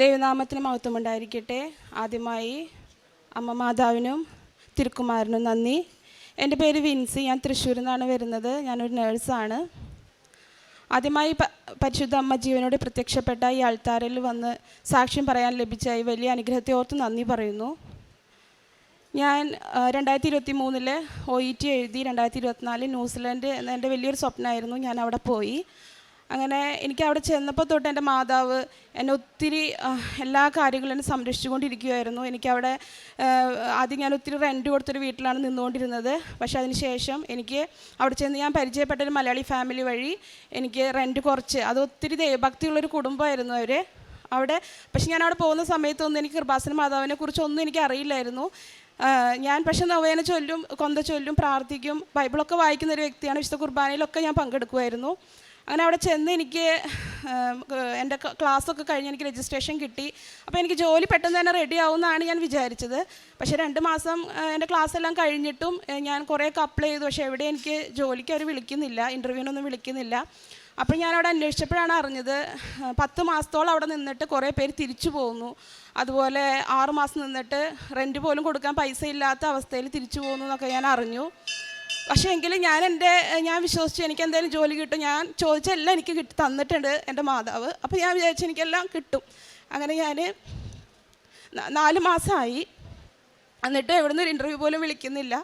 ദൈവനാമത്തിന് മഹത്വം ഉണ്ടായിരിക്കട്ടെ ആദ്യമായി അമ്മ മാതാവിനും തിരുക്കുമാരനും നന്ദി. എന്റെ പേര് വിൻസി. ഞാൻ തൃശ്ശൂരിൽ നിന്നാണ് വരുന്നത്. ഞാനൊരു നേഴ്സാണ്. ആദ്യമായി പരിശുദ്ധ അമ്മ ജീവനോട് പ്രത്യക്ഷപ്പെട്ട ഈ ആൾത്താരിൽ വന്ന് സാക്ഷ്യം പറയാൻ ലഭിച്ച ഈ വലിയ അനുഗ്രഹത്തെ ഓർത്ത് നന്ദി പറയുന്നു. ഞാൻ രണ്ടായിരത്തി ഇരുപത്തി മൂന്നിൽ ഒ ഇ ടി എഴുതി രണ്ടായിരത്തി ഇരുപത്തിനാലിൽ ന്യൂസിലൻഡ് എന്ന എന്റെ വലിയൊരു സ്വപ്നമായിരുന്നു ഞാൻ അവിടെ പോയി. അങ്ങനെ എനിക്ക് അവിടെ ചെന്നപ്പോൾ തൊട്ട് എന്റെ മാതാവ് എന്നെ ഒത്തിരി എല്ലാ കാര്യങ്ങളും എന്നെ സംരക്ഷിച്ചുകൊണ്ടിരിക്കുകയായിരുന്നു എനിക്കവിടെ ആദ്യം ഞാൻ ഒത്തിരി റെന്റ് കൊടുത്തൊരു വീട്ടിലാണ് നിന്നുകൊണ്ടിരുന്നത്. പക്ഷേ അതിന് ശേഷം എനിക്ക് അവിടെ ചെന്ന് ഞാൻ പരിചയപ്പെട്ട ഒരു മലയാളി ഫാമിലി വഴി എനിക്ക് റെന്റ് കുറച്ച് അത് ഒത്തിരി ദൈവഭക്തിയുള്ളൊരു കുടുംബമായിരുന്നു അവർ അവിടെ പക്ഷെ ഞാൻ അവിടെ പോകുന്ന സമയത്തൊന്നും എനിക്ക് കൃപാസന മാതാവിനെ കുറിച്ചൊന്നും എനിക്ക് അറിയില്ലായിരുന്നു. ഞാൻ പക്ഷെ നവേന ചൊല്ലും കൊന്ത ചൊല്ലും പ്രാർത്ഥിക്കും ബൈബിളൊക്കെ വായിക്കുന്ന ഒരു വ്യക്തിയാണ് വിശുദ്ധ കുർബാനയിലൊക്കെ ഞാൻ പങ്കെടുക്കുമായിരുന്നു അങ്ങനെ അവിടെ ചെന്ന് എനിക്ക് എന്റെ ക്ലാസ്സൊക്കെ കഴിഞ്ഞ് എനിക്ക് രജിസ്ട്രേഷൻ കിട്ടി. അപ്പോൾ എനിക്ക് ജോലി പെട്ടെന്ന് തന്നെ റെഡി ആവുമെന്നാണ് ഞാൻ വിചാരിച്ചത്. പക്ഷേ രണ്ട് മാസം എന്റെ ക്ലാസ് എല്ലാം കഴിഞ്ഞിട്ടും ഞാൻ കുറേയൊക്കെ അപ്ലൈ ചെയ്തു. പക്ഷേ എവിടെ എനിക്ക് ജോലിക്ക് അവർ വിളിക്കുന്നില്ല ഇന്റർവ്യൂവിനൊന്നും വിളിക്കുന്നില്ല. അപ്പോൾ ഞാൻ അവിടെ അന്വേഷിച്ചപ്പോഴാണ് അറിഞ്ഞത് പത്ത് മാസത്തോളം അവിടെ നിന്നിട്ട് കുറേ പേര് തിരിച്ചു പോകുന്നു അതുപോലെ ആറ് മാസം നിന്നിട്ട് റെന്റ് പോലും കൊടുക്കാൻ പൈസ ഇല്ലാത്ത അവസ്ഥയിൽ തിരിച്ചു പോകുന്നു എന്നൊക്കെ ഞാൻ അറിഞ്ഞു. പക്ഷേ എങ്കിലും ഞാൻ എന്റെ ഞാൻ വിശ്വസിച്ചു എനിക്ക് എന്തെങ്കിലും ജോലി കിട്ടും. ഞാൻ ചോദിച്ചെല്ലാം എനിക്ക് കിട്ടി തന്നിട്ടുണ്ട് എന്റെ മാതാവ്. അപ്പോൾ ഞാൻ വിചാരിച്ചു എനിക്കെല്ലാം കിട്ടും. അങ്ങനെ ഞാൻ നാല് മാസമായി. എന്നിട്ട് എവിടുന്ന് ഒരു ഇന്റർവ്യൂ പോലും വിളിക്കുന്നില്ല.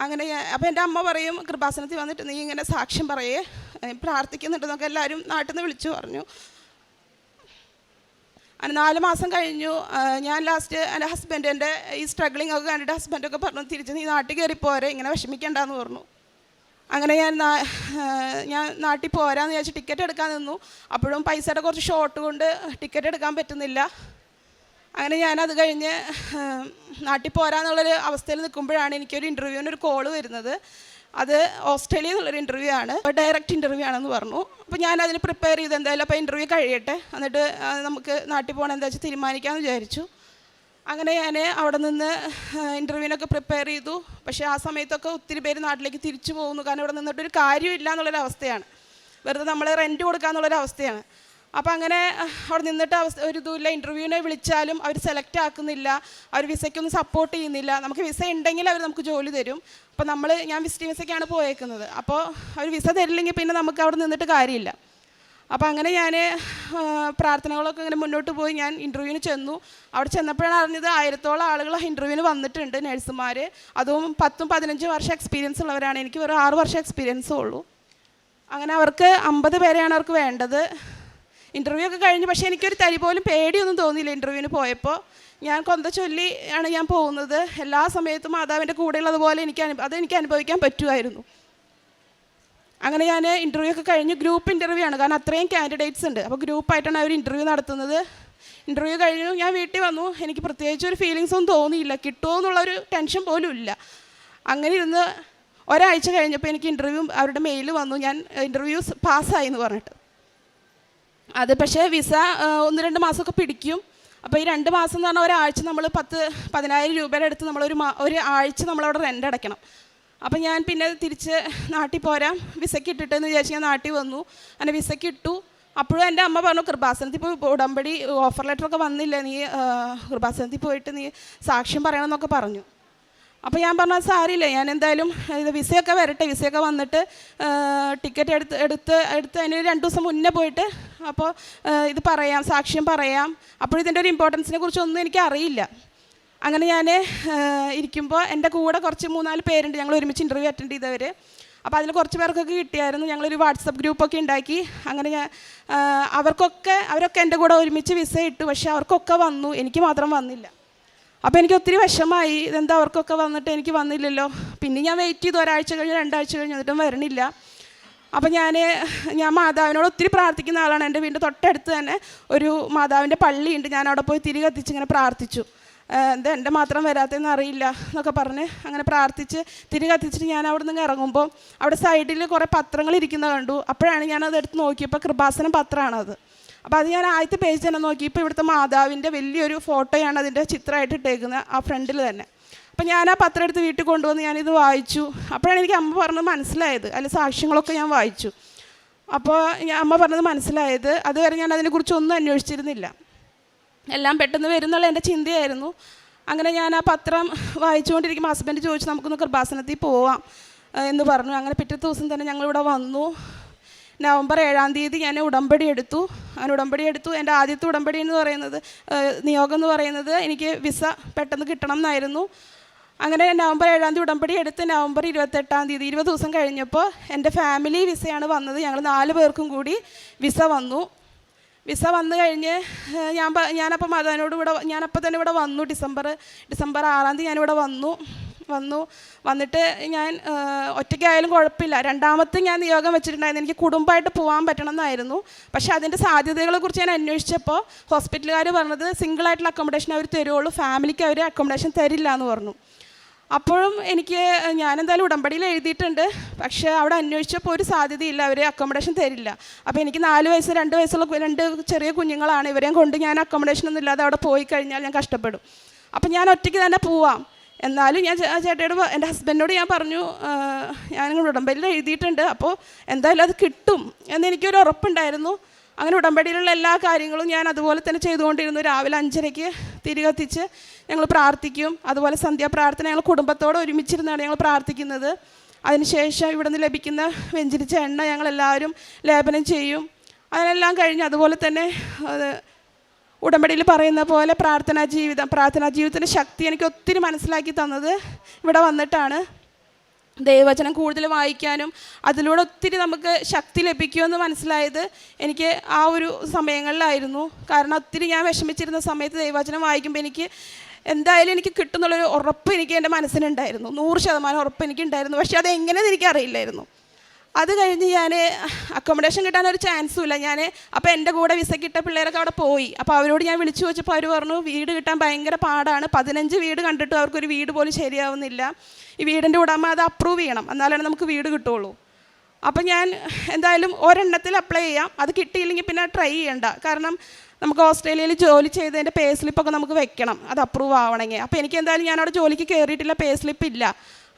അങ്ങനെ ഞാൻ അപ്പോൾ എന്റെ അമ്മ പറയും കൃപാസനത്തിൽ വന്നിട്ട് നീ ഇങ്ങനെ സാക്ഷ്യം പറയേ. പ്രാർത്ഥിക്കുന്നുണ്ടെന്നൊക്കെ എല്ലാവരും നാട്ടിൽ നിന്ന് വിളിച്ചു പറഞ്ഞു. അങ്ങനെ നാല് മാസം കഴിഞ്ഞു. ഞാൻ ലാസ്റ്റ് എന്റെ ഹസ്ബൻഡ് എന്റെ ഈ സ്ട്രഗ്ലിംഗ് ഒക്കെ കണ്ടിട്ട് ഹസ്ബൻഡൊക്കെ പറഞ്ഞു തിരിച്ച് നീ നാട്ടിൽ കയറി പോരെ ഇങ്ങനെ വിഷമിക്കണ്ടെന്ന് പറഞ്ഞു. അങ്ങനെ ഞാൻ ഞാൻ നാട്ടിൽ പോരാന്ന് വിചാരിച്ച് ടിക്കറ്റ് എടുക്കാൻ നിന്നു. അപ്പോഴും പൈസയുടെ കുറച്ച് ഷോർട്ട് കൊണ്ട് ടിക്കറ്റ് എടുക്കാൻ പറ്റുന്നില്ല. അങ്ങനെ ഞാനത് കഴിഞ്ഞ് നാട്ടിൽ പോരാന്നുള്ളൊരു അവസ്ഥയിൽ നിൽക്കുമ്പോഴാണ് എനിക്കൊരു ഇന്റർവ്യൂവിന് ഒരു കോൾ വരുന്നത്. അത് ഓസ്ട്രേലിയയിൽ നിന്നുള്ളൊരു ഇന്റർവ്യൂ ആണ് ഡയറക്റ്റ് ഇന്റർവ്യൂ ആണെന്ന് പറഞ്ഞു. അപ്പോൾ ഞാൻ അതിന് പ്രിപ്പയർ ചെയ്ത് എന്തായാലും അപ്പോൾ ഇന്റർവ്യൂ കഴിയട്ടെ. എന്നിട്ട് നമുക്ക് നാട്ടിൽ പോകണം എന്താ വെച്ചാൽ തീരുമാനിക്കാമെന്ന് വിചാരിച്ചു. അങ്ങനെ ഞാൻ അവിടെ നിന്ന് ഇന്റർവ്യൂവിനൊക്കെ പ്രിപ്പയർ ചെയ്തു. പക്ഷേ ആ സമയത്തൊക്കെ ഒത്തിരി പേര് നാട്ടിലേക്ക് തിരിച്ചു പോകുന്നു. കാരണം ഇവിടെ നിന്നിട്ടൊരു കാര്യമില്ല എന്നുള്ളൊരു അവസ്ഥയാണ് വെറുതെ നമ്മൾ റെന്റ് കൊടുക്കാന്നുള്ളൊരു അവസ്ഥയാണ് അപ്പോൾ അങ്ങനെ അവിടെ നിന്നിട്ട് അവസ്ഥ ഒരു ഇതുമില്ല ഇന്റർവ്യൂവിനെ വിളിച്ചാലും അവർ സെലക്ട് ആക്കുന്നില്ല. അവർ വിസയ്ക്കൊന്നും സപ്പോർട്ട് ചെയ്യുന്നില്ല. നമുക്ക് വിസ ഉണ്ടെങ്കിൽ അവർ നമുക്ക് ജോലി തരും. അപ്പോൾ നമ്മൾ ഞാൻ വിസിറ്റിംഗ് വിസയ്ക്കാണ് പോയേക്കുന്നത്. അപ്പോൾ അവർ വിസ തരില്ലെങ്കിൽ പിന്നെ നമുക്ക് അവിടെ നിന്നിട്ട് കാര്യമില്ല. അപ്പോൾ അങ്ങനെ ഞാൻ പ്രാർത്ഥനകളൊക്കെ ഇങ്ങനെ മുന്നോട്ട് പോയി. ഞാൻ ഇന്റർവ്യൂവിന് ചെന്നു. അവിടെ ചെന്നപ്പോഴാണ് അറിഞ്ഞത് ആയിരത്തോളം ആളുകൾ ഇന്റർവ്യൂവിന് വന്നിട്ടുണ്ട് നഴ്സുമാർ അതും പത്തും പതിനഞ്ചും വർഷം എക്സ്പീരിയൻസ് ഉള്ളവരാണ്. എനിക്ക് വെറും ആറ് വർഷം എക്സ്പീരിയൻസേ ഉള്ളൂ. അങ്ങനെ അവർക്ക് അമ്പത് പേരെയാണ് അവർക്ക് വേണ്ടത്. ഇന്റർവ്യൂ ഒക്കെ കഴിഞ്ഞ്. പക്ഷേ എനിക്കൊരു തരി പോലും പേടിയൊന്നും തോന്നിയില്ല ഇന്റർവ്യൂവിന് പോയപ്പോൾ ഞാൻ കൊന്ത ചൊല്ലി ആണ് ഞാൻ പോകുന്നത്. എല്ലാ സമയത്തും മാതാവിന്റെ കൂടെയുള്ളതുപോലെ എനിക്ക് അനു അത് എനിക്ക് അനുഭവിക്കാൻ പറ്റുമായിരുന്നു. അങ്ങനെ ഞാൻ ഇന്റർവ്യൂ ഒക്കെ കഴിഞ്ഞ്. ഗ്രൂപ്പ് ഇന്റർവ്യൂ ആണ്. കാരണം അത്രയും കാൻഡിഡേറ്റ്സ് ഉണ്ട്. അപ്പോൾ ഗ്രൂപ്പായിട്ടാണ് അവർ ഇന്റർവ്യൂ നടത്തുന്നത്. ഇന്റർവ്യൂ കഴിഞ്ഞു. ഞാൻ വീട്ടിൽ വന്നു. എനിക്ക് പ്രത്യേകിച്ച് ഒരു ഫീലിങ്സ് ഒന്നും തോന്നിയില്ല. കിട്ടുമോ എന്നുള്ളൊരു ടെൻഷൻ പോലും ഇല്ല. അങ്ങനെ ഇരുന്ന് ഒരാഴ്ച കഴിഞ്ഞപ്പോൾ എനിക്ക് ഇന്റർവ്യൂ അവരുടെ മെയിൽ വന്നു. ഞാൻ ഇന്റർവ്യൂ പാസ്സായി എന്ന് പറഞ്ഞിട്ട്. അത് പക്ഷേ വിസ ഒന്ന് രണ്ട് മാസമൊക്കെ പിടിക്കും. അപ്പോൾ ഈ രണ്ട് മാസം എന്ന് പറഞ്ഞാൽ ഒരാഴ്ച നമ്മൾ പത്ത് പതിനായിരം രൂപയുടെ അടുത്ത് നമ്മളൊരു മാ ഒരു ആഴ്ച നമ്മളവിടെ റെന്റ് അടയ്ക്കണം. അപ്പം ഞാൻ പിന്നെ തിരിച്ച് നാട്ടിൽ പോരാം. വിസയ്ക്ക് ഇട്ടിട്ടെന്ന് വിചാരിച്ച് ഞാൻ നാട്ടിൽ വന്നു. അങ്ങനെ വിസയ്ക്ക് ഇട്ടു. അപ്പോഴും എന്റെ അമ്മ പറഞ്ഞു കൃപാസനത്തിൽ പോയി ഉടമ്പടി ഓഫർ ലെറ്ററൊക്കെ വന്നില്ല നീ? കൃപാസനത്തിൽ പോയിട്ട് നീ സാക്ഷ്യം പറയണം എന്നൊക്കെ പറഞ്ഞു. അപ്പോൾ ഞാൻ പറഞ്ഞാൽ സാരില്ല ഞാൻ എന്തായാലും ഇത് വിസയൊക്കെ വരട്ടെ വിസയൊക്കെ വന്നിട്ട് ടിക്കറ്റ് എടുത്ത് എടുത്ത് എടുത്ത് അതിന് രണ്ട് ദിവസം മുന്നേ പോയിട്ട് അപ്പോൾ ഇത് പറയാം സാക്ഷ്യം പറയാം. അപ്പോൾ ഇതിന്റെ ഒരു ഇമ്പോർട്ടൻസിനെ കുറിച്ചൊന്നും എനിക്ക് അറിയില്ല. അങ്ങനെ ഞാൻ ഇരിക്കുമ്പോൾ എന്റെ കൂടെ കുറച്ച് മൂന്നാൽ പേരുണ്ട് ഞങ്ങൾ ഒരുമിച്ച് ഇന്റർവ്യൂ അറ്റൻഡ് ചെയ്തവർ അപ്പോൾ അതിൽ കുറച്ച് പേർക്കൊക്കെ കിട്ടിയായിരുന്നു ഞങ്ങളൊരു വാട്സപ്പ് ഗ്രൂപ്പൊക്കെ ഉണ്ടാക്കി. അങ്ങനെ ഞാൻ അവർക്കൊക്കെ അവരൊക്കെ എന്റെ കൂടെ ഒരുമിച്ച് വിസ ഇട്ടു പക്ഷേ അവർക്കൊക്കെ വന്നു എനിക്ക് മാത്രം വന്നില്ല. അപ്പോൾ എനിക്ക് ഒത്തിരി വിഷമായി ഇതെന്താ അവർക്കൊക്കെ വന്നിട്ട് എനിക്ക് വന്നില്ലല്ലോ. പിന്നെ ഞാൻ വെയിറ്റ് ചെയ്തു. ഒരാഴ്ച കഴിഞ്ഞ് രണ്ടാഴ്ച കഴിഞ്ഞ് എന്നിട്ടും വരണില്ല. അപ്പം ഞാൻ ഞാൻ മാതാവിനോട് ഒത്തിരി പ്രാർത്ഥിക്കുന്ന ആളാണ്. എന്റെ വീടിന്റെ തൊട്ടടുത്ത് തന്നെ ഒരു മാതാവിന്റെ പള്ളിയുണ്ട്. ഞാൻ അവിടെ പോയി തിരി കത്തിച്ച് ഇങ്ങനെ പ്രാർത്ഥിച്ചു. എന്താ എന്റെ മാത്രം വരാത്തതെന്ന് അറിയില്ല എന്നൊക്കെ പറഞ്ഞ് അങ്ങനെ പ്രാർത്ഥിച്ച് തിരി കത്തിച്ചിട്ട് ഞാൻ അവിടെ നിന്ന് ഇറങ്ങുമ്പോൾ അവിടെ സൈഡിൽ കുറേ പത്രങ്ങൾ ഇരിക്കുന്നത് കണ്ടു. അപ്പോഴാണ് ഞാനത് എടുത്ത് നോക്കിയപ്പോൾ കൃപാസനം പത്രമാണത്. അപ്പോൾ അത് ഞാൻ ആദ്യത്തെ പേജ് തന്നെ നോക്കി. ഇപ്പോൾ ഇവിടുത്തെ മാതാവിന്റെ വലിയൊരു ഫോട്ടോയാണ് അതിന്റെ ചിത്രമായിട്ട് ഇട്ടേക്കുന്നത് ആ ഫ്രണ്ടിൽ തന്നെ. അപ്പം ഞാൻ ആ പത്രം എടുത്ത് വീട്ടിൽ കൊണ്ടുവന്ന് ഞാനിത് വായിച്ചു. അപ്പോഴാണ് എനിക്ക് അമ്മ പറഞ്ഞത് മനസ്സിലായത്. അതിൽ സാക്ഷ്യങ്ങളൊക്കെ ഞാൻ വായിച്ചു. അപ്പോൾ അമ്മ പറഞ്ഞത് മനസ്സിലായത്. അതുവരെ ഞാൻ അതിനെക്കുറിച്ച് ഒന്നും അന്വേഷിച്ചിരുന്നില്ല. എല്ലാം പെട്ടെന്ന് വരുന്നുള്ള എന്റെ ചിന്തയായിരുന്നു. അങ്ങനെ ഞാൻ ആ പത്രം വായിച്ചുകൊണ്ടിരിക്കുമ്പോൾ ഹസ്ബൻഡ് ചോദിച്ചു നമുക്കൊന്ന് കൃപാസനത്തിൽ പോവാം എന്ന് പറഞ്ഞു. അങ്ങനെ പിറ്റേ ദിവസം തന്നെ ഞങ്ങളിവിടെ വന്നു. നവംബർ ഏഴാം തീയതി ഞാൻ ഉടമ്പടി എടുത്തു. അങ്ങനെ ഉടമ്പടി എടുത്തു. എന്റെ ആദ്യത്തെ ഉടമ്പടി എന്ന് പറയുന്നത് നിയോഗം എന്ന് പറയുന്നത് എനിക്ക് വിസ പെട്ടെന്ന് കിട്ടണം എന്നായിരുന്നു അങ്ങനെ നവംബർ ഏഴാം തീയതി ഉടമ്പടി എടുത്ത് നവംബർ ഇരുപത്തെട്ടാം തീയതി ഇരുപത് ദിവസം കഴിഞ്ഞപ്പോൾ എന്റെ ഫാമിലി വിസയാണ് വന്നത്. ഞങ്ങൾ നാല് പേർക്കും കൂടി വിസ വന്നു. വിസ വന്നു കഴിഞ്ഞ് ഞാൻ ഞാനപ്പം അതിനോട് ഇവിടെ ഞാനപ്പോൾ തന്നെ ഇവിടെ വന്നു. ഡിസംബർ ഡിസംബർ ആറാം തീയതി ഞാനിവിടെ വന്നു. വന്നു. വന്നിട്ട് ഞാൻ ഒറ്റയ്ക്കായാലും കുഴപ്പമില്ല. രണ്ടാമത്തെ ഞാൻ നിയോഗം വെച്ചിട്ടുണ്ടായിരുന്നു. എനിക്ക് കുടുംബമായിട്ട് പോകാൻ പറ്റണമെന്നായിരുന്നു. പക്ഷേ അതിന്റെ സാധ്യതകളെക്കുറിച്ച് ഞാൻ അന്വേഷിച്ചപ്പോൾ ഹോസ്പിറ്റലുകാർ പറഞ്ഞത് സിംഗിളായിട്ടുള്ള അക്കോമഡേഷൻ അവർ തരുള്ളൂ ഫാമിലിക്ക് അവർ അക്കോമഡേഷൻ തരില്ല എന്ന് പറഞ്ഞു. അപ്പോഴും എനിക്ക് ഞാനെന്തായാലും ഉടമ്പടിയിൽ എഴുതിയിട്ടുണ്ട്. പക്ഷേ അവിടെ അന്വേഷിച്ചപ്പോൾ ഒരു സാധ്യതയില്ല അവർ അക്കോമഡേഷൻ തരില്ല. അപ്പോൾ എനിക്ക് നാല് വയസ്സ് രണ്ട് വയസ്സുള്ള രണ്ട് ചെറിയ കുഞ്ഞുങ്ങളാണ്. ഇവരെയും കൊണ്ട് ഞാൻ അക്കോമഡേഷൻ ഒന്നും ഇല്ലാതെ അവിടെ പോയി കഴിഞ്ഞാൽ ഞാൻ കഷ്ടപ്പെടും. അപ്പം ഞാൻ ഒറ്റയ്ക്ക് തന്നെ പോവാം. എന്നാലും ഞാൻ ആ ചേട്ടയോട് എന്റെ ഹസ്ബൻഡിനോട് ഞാൻ പറഞ്ഞു ഞാൻ ഉടമ്പടിയിൽ എഴുതിയിട്ടുണ്ട് അപ്പോൾ എന്തായാലും അത് കിട്ടും എന്നെനിക്കൊരു ഉറപ്പുണ്ടായിരുന്നു. അങ്ങനെ ഉടമ്പടിയിലുള്ള എല്ലാ കാര്യങ്ങളും ഞാൻ അതുപോലെ തന്നെ ചെയ്തുകൊണ്ടിരുന്നു. രാവിലെ അഞ്ചരയ്ക്ക് തിരി കത്തിച്ച് ഞങ്ങൾ പ്രാർത്ഥിക്കും. അതുപോലെ സന്ധ്യാപ്രാർത്ഥന ഞങ്ങൾ കുടുംബത്തോടെ ഒരുമിച്ചിരുന്നാണ് ഞങ്ങൾ പ്രാർത്ഥിക്കുന്നത്. അതിനുശേഷം ഇവിടെ നിന്ന് ലഭിക്കുന്ന വെഞ്ചരിച്ച എണ്ണ ഞങ്ങളെല്ലാവരും ലേപനം ചെയ്യും. അതിനെല്ലാം കഴിഞ്ഞ് അതുപോലെ തന്നെ ഉടമ്പടിയിൽ പറയുന്ന പോലെ പ്രാർത്ഥനാ ജീവിതം പ്രാർത്ഥനാ ജീവിതത്തിന്റെ ശക്തി എനിക്ക് ഒത്തിരി മനസ്സിലാക്കി തന്നത് ഇവിടെ വന്നിട്ടാണ്. ദൈവവചനം കൂടുതൽ വായിക്കാനും അതിലൂടെ ഒത്തിരി നമുക്ക് ശക്തി ലഭിക്കുമെന്ന് മനസ്സിലായത് എനിക്ക് ആ ഒരു സമയങ്ങളിലായിരുന്നു. കാരണം ഒത്തിരി ഞാൻ വിഷമിച്ചിരുന്ന സമയത്ത് ദൈവവചനം വായിക്കുമ്പോൾ എനിക്ക് എന്തായാലും എനിക്ക് കിട്ടുന്നുള്ളൊരു ഉറപ്പ് എനിക്ക് എന്റെ മനസ്സിനുണ്ടായിരുന്നു. നൂറ് ശതമാനം ഉറപ്പ് എനിക്കുണ്ടായിരുന്നു. പക്ഷേ അത് എങ്ങനെയെന്ന് എനിക്കറിയില്ലായിരുന്നു. അത് കഴിഞ്ഞ് ഞാൻ അക്കോമഡേഷൻ കിട്ടാൻ ഒരു ചാൻസും ഇല്ല. ഞാൻ അപ്പോൾ എന്റെ കൂടെ വിസ കിട്ടിയ പിള്ളേരൊക്കെ അവിടെ പോയി. അപ്പോൾ അവരോട് ഞാൻ വിളിച്ചു ചോദിച്ചപ്പോൾ അവർ പറഞ്ഞു വീട് കിട്ടാൻ ഭയങ്കര പാടാണ്. പതിനഞ്ച് വീട് കണ്ടിട്ടും അവർക്കൊരു വീട് പോലും ശരിയാവുന്നില്ല. ഈ വീടിന്റെ ഉടമ അത് അപ്രൂവ് ചെയ്യണം. എന്നാലാണ് നമുക്ക് വീട് കിട്ടുള്ളൂ. അപ്പം ഞാൻ എന്തായാലും ഒരെണ്ണത്തിൽ അപ്ലൈ ചെയ്യാം. അത് കിട്ടിയില്ലെങ്കിൽ പിന്നെ ട്രൈ ചെയ്യണ്ട. കാരണം നമുക്ക് ഓസ്ട്രേലിയയിൽ ജോലി ചെയ്തതിന്റെ പേ സ്ലിപ്പൊക്കെ നമുക്ക് വെക്കണം. അത് അപ്രൂവ് ആവണമെങ്കിൽ. അപ്പോൾ എനിക്ക് എന്തായാലും ഞാൻ അവിടെ ജോലിക്ക് കയറിയിട്ടില്ല പേ സ്ലിപ്പ് ഇല്ല.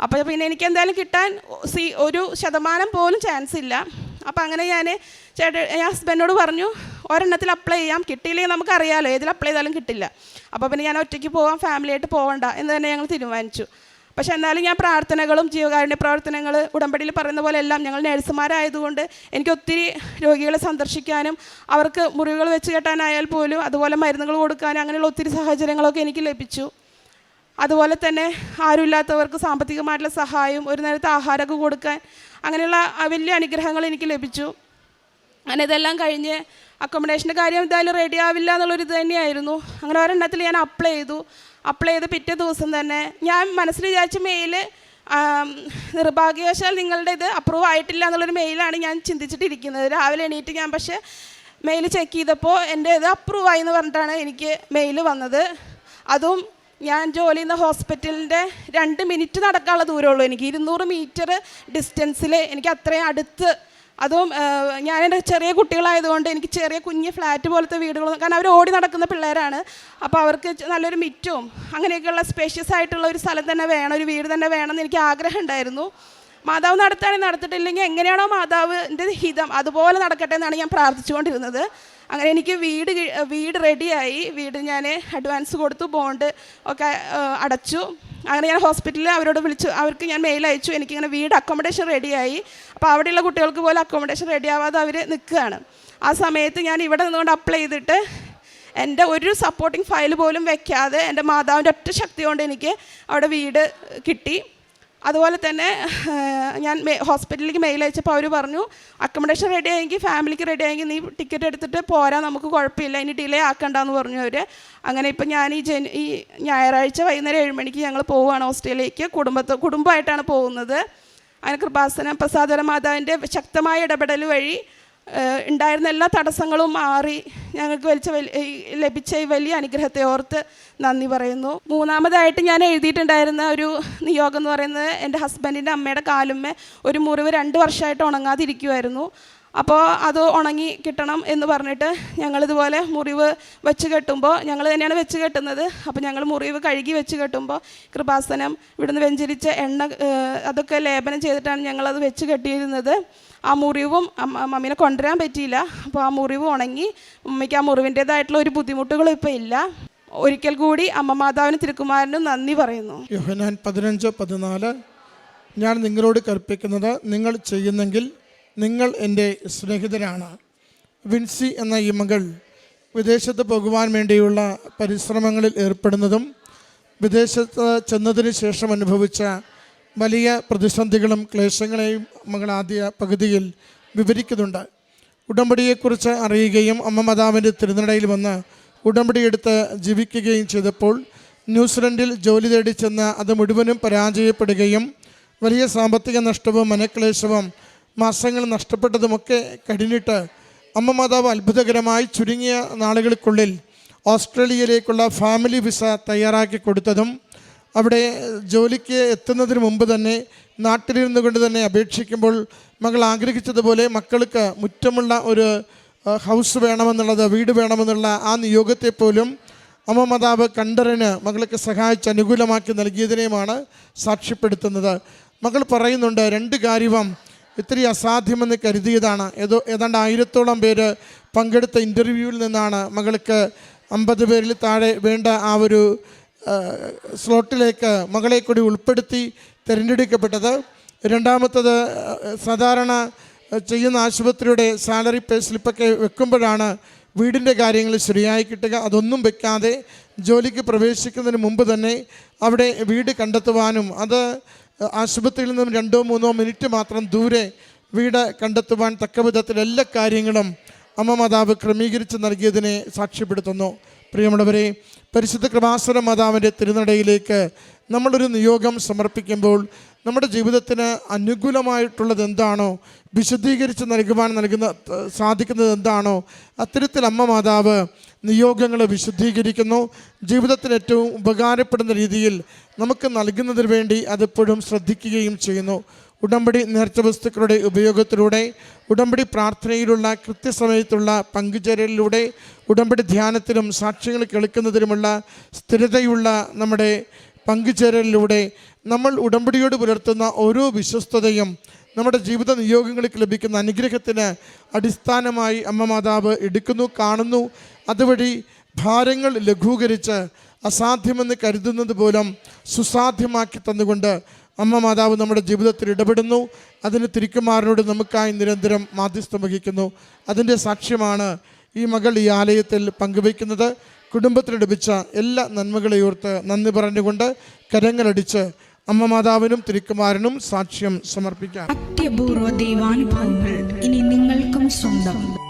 അപ്പോൾ പിന്നെ എനിക്ക് എന്തായാലും കിട്ടാൻ സി ഒരു ശതമാനം പോലും ചാൻസ് ഇല്ല. അപ്പോൾ അങ്ങനെ ഞാൻ ചേട്ടൻ ഞാൻ ഹസ്ബൻഡോട് പറഞ്ഞു ഒരെണ്ണത്തിൽ അപ്ലൈ ചെയ്യാം. കിട്ടിയില്ലെങ്കിൽ നമുക്കറിയാമല്ലോ ഏതിൽ അപ്ലൈ ചെയ്താലും കിട്ടില്ല. അപ്പോൾ പിന്നെ ഞാൻ ഒറ്റയ്ക്ക് പോകാം ഫാമിലിയായിട്ട് പോകണ്ട എന്ന് തന്നെ ഞങ്ങൾ തീരുമാനിച്ചു. പക്ഷേ എന്നാലും ഞാൻ പ്രാർത്ഥനകളും ജീവകാരുണ്യ പ്രവർത്തനങ്ങൾ ഉടമ്പടിയിൽ പറയുന്ന പോലെ എല്ലാം ഞങ്ങൾ നഴ്സുമാരായതുകൊണ്ട് എനിക്ക് ഒത്തിരി രോഗികളെ സന്ദർശിക്കാനും അവർക്ക് മുറിവുകൾ വെച്ച് കെട്ടാനായാൽ പോലും അതുപോലെ മരുന്നുകൾ കൊടുക്കാനും അങ്ങനെയുള്ള ഒത്തിരി സാഹചര്യങ്ങളൊക്കെ എനിക്ക് ലഭിച്ചു. അതുപോലെ തന്നെ ആരുമില്ലാത്തവർക്ക് സാമ്പത്തികമായിട്ടുള്ള സഹായം ഒരു നേരത്തെ ആഹാരമൊക്കെ കൊടുക്കാൻ അങ്ങനെയുള്ള വലിയ അനുഗ്രഹങ്ങൾ എനിക്ക് ലഭിച്ചു. അങ്ങനെ ഇതെല്ലാം കഴിഞ്ഞ് അക്കോമഡേഷന്റെ കാര്യം എന്തായാലും റെഡി ആവില്ല എന്നുള്ളൊരു ഇത് തന്നെയായിരുന്നു. അങ്ങനെ ഒരെണ്ണത്തിൽ ഞാൻ അപ്ലൈ ചെയ്തു. അപ്ലൈ ചെയ്ത് പിറ്റേ ദിവസം തന്നെ ഞാൻ മനസ്സിൽ വിചാരിച്ച മെയിൽ നിർഭാഗ്യവശാൽ നിങ്ങളുടെ ഇത് അപ്രൂവ് ആയിട്ടില്ല എന്നുള്ളൊരു മെയിലാണ് ഞാൻ ചിന്തിച്ചിട്ടിരിക്കുന്നത്. രാവിലെ എണീറ്റ് ഞാൻ പക്ഷേ മെയിൽ ചെക്ക് ചെയ്തപ്പോൾ എന്റെ ഇത് അപ്രൂവായി എന്ന് പറഞ്ഞിട്ടാണ് എനിക്ക് മെയിൽ വന്നത്. അതും ഞാൻ ജോലി ചെയ്യുന്ന ഹോസ്പിറ്റലിന്റെ രണ്ട് മിനിറ്റ് നടക്കാനുള്ള ദൂരമുള്ളൂ. എനിക്ക് ഇരുന്നൂറ് മീറ്റർ ഡിസ്റ്റൻസിൽ എനിക്ക് അത്രയും അടുത്ത്. അതും ഞാൻ എന്റെ ചെറിയ കുട്ടികളായതുകൊണ്ട് എനിക്ക് ചെറിയ കുഞ്ഞ് ഫ്ലാറ്റ് പോലത്തെ വീടുകളും കാരണം അവർ ഓടി നടക്കുന്ന പിള്ളേരാണ്. അപ്പോൾ അവർക്ക് നല്ലൊരു മിറ്റും അങ്ങനെയൊക്കെയുള്ള സ്പേഷ്യസ് ആയിട്ടുള്ള ഒരു സ്ഥലം തന്നെ വേണം ഒരു വീട് തന്നെ വേണമെന്ന് എനിക്ക് ആഗ്രഹം ഉണ്ടായിരുന്നു. മാതാവ് നടത്തുകയാണെങ്കിൽ നടത്തിയിട്ടില്ലെങ്കിൽ എങ്ങനെയാണോ മാതാവിന്റെ ഹിതം അതുപോലെ നടക്കട്ടെ എന്നാണ് ഞാൻ പ്രാർത്ഥിച്ചുകൊണ്ടിരുന്നത്. അങ്ങനെ എനിക്ക് വീട് വീട് റെഡിയായി. വീട് ഞാൻ അഡ്വാൻസ് കൊടുത്തു ബോണ്ട് ഒക്കെ അടച്ചു. അങ്ങനെ ഞാൻ ഹോസ്പിറ്റലിൽ അവരോട് വിളിച്ചു. അവർക്ക് ഞാൻ മെയിൽ അയച്ചു. എനിക്കിങ്ങനെ വീട് അക്കോമഡേഷൻ റെഡിയായി. അപ്പോൾ അവിടെയുള്ള കുട്ടികൾക്ക് പോലും അക്കോമഡേഷൻ റെഡിയാവാതെ അവർ നിൽക്കുകയാണ്. ആ സമയത്ത് ഞാൻ ഇവിടെ നിന്നുകൊണ്ട് അപ്ലൈ ചെയ്തിട്ട് എന്റെ ഒരു സപ്പോർട്ടിംഗ് ഫയൽ പോലും വെക്കാതെ എന്റെ മാതാവിന്റെ ഒറ്റ ശക്തി കൊണ്ട് എനിക്ക് അവിടെ വീട് കിട്ടി. അതുപോലെ തന്നെ ഞാൻ ഹോസ്പിറ്റലിലേക്ക് മെയിൽ അയച്ചപ്പോൾ അവർ പറഞ്ഞു അക്കോമഡേഷൻ റെഡി ആയെങ്കിൽ ഫാമിലിക്ക് റെഡി ആയെങ്കിൽ നീ ടിക്കറ്റ് എടുത്തിട്ട് പോരാ നമുക്ക് കുഴപ്പമില്ല ഇനി ഡിലേ ആക്കണ്ടെന്ന് പറഞ്ഞു അവർ അങ്ങനെ ഇപ്പം ഞാൻ ഈ ജന ഈ ഞായറാഴ്ച വൈകുന്നേരം ഏഴ് മണിക്ക് ഞങ്ങൾ പോവുകയാണ് ഓസ്ട്രേലിയക്ക് കുടുംബത്തെ കുടുംബമായിട്ടാണ് പോകുന്നത്. അങ്ങനെ കൃപാസന പ്രസാദര മാതാവിന്റെ ശക്തമായ ഇടപെടൽ വഴി ഉണ്ടായിരുന്ന എല്ലാ തടസ്സങ്ങളും മാറി ഞങ്ങൾക്ക് വലിച്ച വലി- ലഭിച്ച ഈ വലിയ അനുഗ്രഹത്തെ ഓർത്ത് നന്ദി പറയുന്നു. മൂന്നാമതായിട്ട് ഞാൻ എഴുതിയിട്ടുണ്ടായിരുന്ന ഒരു നിയോഗം എന്ന് പറയുന്നത് എന്റെ ഹസ്ബൻഡിന്റെ അമ്മയുടെ കാലുമ്മേ ഒരു മുറിവ് രണ്ട് വർഷമായിട്ട് ഉണങ്ങാതിരിക്കുമായിരുന്നു അപ്പോൾ അത് ഉണങ്ങി കിട്ടണം എന്ന് പറഞ്ഞിട്ട് ഞങ്ങളിതുപോലെ മുറിവ് വെച്ച് കെട്ടുമ്പോൾ ഞങ്ങൾ തന്നെയാണ് വെച്ച് കെട്ടുന്നത്. അപ്പോൾ ഞങ്ങൾ മുറിവ് കഴുകി വെച്ച് കെട്ടുമ്പോൾ കൃപാസനം ഇവിടുന്ന് വെഞ്ചരിച്ച എണ്ണ അതൊക്കെ ലേപനം ചെയ്തിട്ടാണ് ഞങ്ങളത് വെച്ച് കെട്ടിയിരുന്നത്. ആ മുറിവും മമ്മീനെ കൊണ്ടുവരാൻ പറ്റിയില്ല. അപ്പോൾ ആ മുറിവ് ഉണങ്ങി മമ്മിക്ക് ആ മുറിവിന്റേതായിട്ടുള്ള ഒരു ബുദ്ധിമുട്ടുകളും ഇപ്പോൾ ഇല്ല. ഒരിക്കൽ കൂടി അമ്മ മാതാവിനും തിരുക്കുമാരനും നന്ദി പറയുന്നു. യോഹനാൻ പതിനഞ്ച് പതിനാല് ഞാൻ നിങ്ങളോട് കൽപ്പിക്കുന്നത് നിങ്ങൾ ചെയ്യുന്നെങ്കിൽ നിങ്ങൾ എന്റെ സ്നേഹിതരാണ്. വിൻസി എന്ന ഈ മകൾ വിദേശത്ത് പോകുവാൻ വേണ്ടിയുള്ള പരിശ്രമങ്ങളിൽ ഏർപ്പെടുന്നതും വിദേശത്ത് ചെന്നതിന് ശേഷം അനുഭവിച്ച വലിയ പ്രതിസന്ധികളും ക്ലേശങ്ങളെയും മകൾ ആദ്യ പകുതിയിൽ വിവരിക്കുന്നുണ്ട്. ഉടമ്പടിയെക്കുറിച്ച് അറിയുകയും അമ്മ മാതാവിന്റെ തിരുനടയിൽ വന്ന് ഉടമ്പടിയെടുത്ത് ജീവിക്കുകയും ചെയ്തപ്പോൾ ന്യൂസിലൻഡിൽ ജോലി തേടി ചെന്ന് അത് മുഴുവനും പരാജയപ്പെടുകയും വലിയ സാമ്പത്തിക നഷ്ടവും മനക്ലേശവും മാസങ്ങൾ നഷ്ടപ്പെട്ടതുമൊക്കെ കഴിഞ്ഞിട്ട് അമ്മ മാതാവ് അത്ഭുതകരമായി ചുരുങ്ങിയ നാളുകൾക്കുള്ളിൽ ഓസ്ട്രേലിയയിലേക്കുള്ള ഫാമിലി വിസ തയ്യാറാക്കി കൊടുത്തതും അവിടെ ജോലിക്ക് എത്തുന്നതിന് മുമ്പ് തന്നെ നാട്ടിലിരുന്നു കൊണ്ട് തന്നെ അപേക്ഷിക്കുമ്പോൾ മകൾ ആഗ്രഹിച്ചതുപോലെ മക്കൾക്ക് മുറ്റമുള്ള ഒരു ഹൗസ് വേണമെന്നുള്ളത് വീട് വേണമെന്നുള്ള ആ നിയോഗത്തെ പോലും അമ്മ മാതാവ് കണ്ടറിന് മകൾക്ക് സഹായിച്ച് അനുകൂലമാക്കി നൽകിയതിനെയുമാണ് സാക്ഷ്യപ്പെടുത്തുന്നത്. മകൾ പറയുന്നുണ്ട് രണ്ട് കാര്യവും ഇത്തിരി അസാധ്യമെന്ന് കരുതിയതാണ്. ഏതോ ഏതാണ്ട് ആയിരത്തോളം പേര് പങ്കെടുത്ത ഇന്റർവ്യൂവിൽ നിന്നാണ് മകൾക്ക് അമ്പത് പേരിൽ താഴെ വേണ്ട ആ ഒരു സ്ലോട്ടിലേക്ക് മകളെ കൂടി ഉൾപ്പെടുത്തി തിരഞ്ഞെടുക്കപ്പെട്ടത്. രണ്ടാമത്തത് സാധാരണ ചെയ്യുന്ന ആശുപത്രിയുടെ സാലറി പേ സ്ലിപ്പൊക്കെ വെക്കുമ്പോഴാണ് വീടിന്റെ കാര്യങ്ങൾ ശരിയായി കിട്ടുക. അതൊന്നും വെക്കാതെ ജോലിക്ക് പ്രവേശിക്കുന്നതിന് മുമ്പ് തന്നെ അവിടെ വീട് കണ്ടെത്തുവാനും അത് ആശുപത്രിയിൽ നിന്നും രണ്ടോ മൂന്നോ മിനിറ്റ് മാത്രം ദൂരെ വീട് കണ്ടെത്തുവാൻ തക്ക വിധത്തിൽ എല്ലാ കാര്യങ്ങളും അമ്മ മാതാവ് ക്രമീകരിച്ച് നൽകിയതിനെ സാക്ഷ്യപ്പെടുത്തുന്നു. പ്രിയമുള്ളവരെ പരിശുദ്ധ കൃപാസുര മാതാവിന്റെ തിരുനടയിലേക്ക് നമ്മളൊരു നിയോഗം സമർപ്പിക്കുമ്പോൾ നമ്മുടെ ജീവിതത്തിന് അനുകൂലമായിട്ടുള്ളത് എന്താണോ വിശദീകരിച്ച് നൽകുവാൻ നൽകുന്ന സാധിക്കുന്നത് എന്താണോ അത്തരത്തിൽ അമ്മ മാതാവ് നിയോഗങ്ങളെ വിശുദ്ധീകരിക്കുന്നു. ജീവിതത്തിന് ഏറ്റവും ഉപകാരപ്പെടുന്ന രീതിയിൽ നമുക്ക് നൽകുന്നതിന് വേണ്ടി അതെപ്പോഴും ശ്രദ്ധിക്കുകയും ചെയ്യുന്നു. ഉടമ്പടി നേർച്ച വസ്തുക്കളുടെ ഉപയോഗത്തിലൂടെ ഉടമ്പടി പ്രാർത്ഥനയിലുള്ള കൃത്യസമയത്തുള്ള പങ്കുചേരലിലൂടെ ഉടമ്പടി ധ്യാനത്തിലും സാക്ഷ്യങ്ങൾ കേൾക്കുന്നതിലുമുള്ള സ്ഥിരതയുള്ള നമ്മുടെ പങ്കുചേരലിലൂടെ നമ്മൾ ഉടമ്പടിയോട് പുലർത്തുന്ന ഓരോ വിശ്വസ്തതയും നമ്മുടെ ജീവിത നിയോഗങ്ങൾക്ക് ലഭിക്കുന്ന അനുഗ്രഹത്തിന് അടിസ്ഥാനമായി അമ്മ മാതാവ് എടുക്കുന്നു കാണുന്നു. അതുവഴി ഭാരങ്ങൾ ലഘൂകരിച്ച് അസാധ്യമെന്ന് കരുതുന്നത് പോലും സുസാധ്യമാക്കി തന്നുകൊണ്ട് അമ്മ മാതാവ് നമ്മുടെ ജീവിതത്തിൽ ഇടപെടുന്നു. അതിന് തിരിക്കുമാറിനോട് നമുക്കായി നിരന്തരം മാധ്യസ്ഥം വഹിക്കുന്നു. അതിന്റെ സാക്ഷ്യമാണ് ഈ മകൾ ഈ ആലയത്തിൽ പങ്കുവയ്ക്കുന്നത്. കുടുംബത്തിന് ലഭിച്ച എല്ലാ നന്മകളെയോർത്ത് നന്ദി പറഞ്ഞുകൊണ്ട് കരങ്ങളടിച്ച് അമ്മ മാതാവിനും തിരുക്കുമാരനും സാക്ഷ്യം സമർപ്പിക്കാം. അത്യപൂർവ ദൈവാനുഭവങ്ങൾ ഇനി നിങ്ങൾക്കും സ്വന്തം.